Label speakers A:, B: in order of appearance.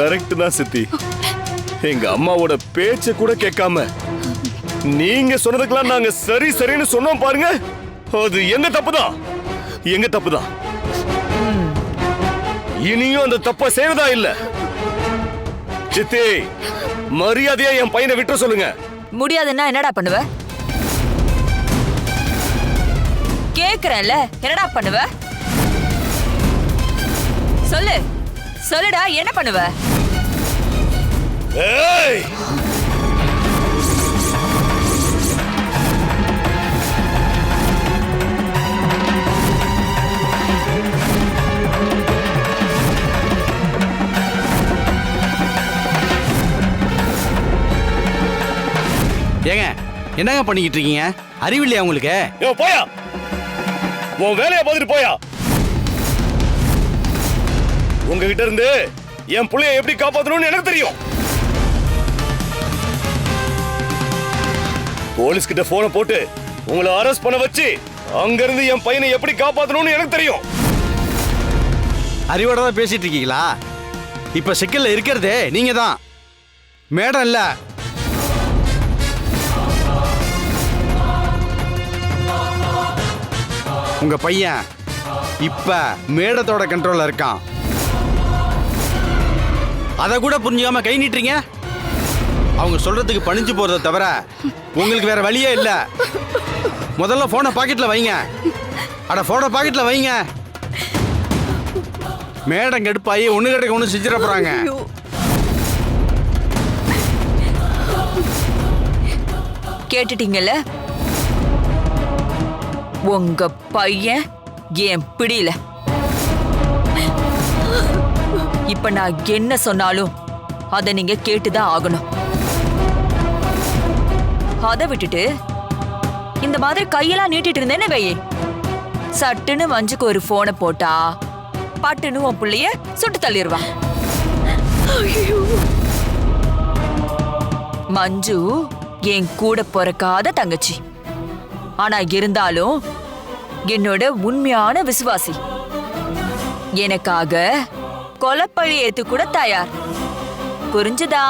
A: Correct தான் சித்தி. எங்க அம்மாவோட பேச்ச கூட கேட்காம. நீங்க சொன்னதுக்கெல்லாம் நாங்க சரி சரின்னு சொன்னோம் பாருங்க. அது எங்க தப்பு தான் எங்க தப்பு தான் இனியும் அந்த தப்ப செய்வதா இல்ல? சித்தி மரியாதையா என் பையனை விட்டுற சொல்லுங்க.
B: முடியாதுன்னா என்னடா பண்ணுவ? கேக்குறேன்ல என்னடா பண்ணுவ? சொல்லு. சொல்லுடா என்ன பண்ணுவ?
A: ஏய்!
C: ஏங்க என்னங்க பண்ணிக்கிட்டு இருக்கீங்க? அறிவில்லையா உங்களுக்கு?
A: போயா! உன் வேலையை பார்த்துட்டு போயா! உங்ககிட்ட இருந்து என் புள்ளைய எப்படி காப்பாத்தணும்னு எனக்கு தெரியும். போலீஸ் கிட்ட போனை போட்டு உங்களை அரெஸ்ட் பண்ண வச்சு அங்கிருந்து என் பையனை எப்படி காப்பாத்தணும்னு எனக்கு தெரியும்.
C: அறிவோட தான் பேசிட்டு இருக்கீங்களா? இப்ப சிக்கல்ல இருக்கிறதே நீங்க தான். மேடம் இல்ல. உங்க பையன் இப்ப மேடத்தோட கண்ட்ரோல்ல இருக்கான். அதை கூட புரிஞ்சுக்காம கை நீட்டுறீங்க? அவங்க சொல்றதுக்கு பணிஞ்சு போறத தவிர உங்களுக்கு வேற வழியே இல்ல. முதல்ல போனை பாக்கெட்ல வைங்க. அட போனை பாக்கெட்ல வைங்க. மேடம் கடுப்பாயி ஒண்ணு கிடைக்க ஒண்ணு செஞ்சிட போறாங்க.
B: கேட்டுட்டீங்கல்ல? உங்க பையன் ஏன் பிடியில? இப்ப நான் என்ன சொன்னாலும் அதை நீங்க கேட்டுதான் ஆகணும். அதை விட்டுட்டு இந்த மாதிரி கையெல்லாம் நீட்டிட்டு இருந்தேன்னு வையே சட்டுன்னு மஞ்சுக்கு ஒரு போனை போட்டா பட்டுன்னு உன் புள்ளைய சுட்டு தள்ளிடுவா மஞ்சு என் கூட பிறக்காத தங்கச்சி. ஆனா இருந்தாலும் என்னோட உண்மையான விசுவாசி. எனக்காக கொலப்பழி ஏத்து கூட தயார். புரிஞ்சுதா?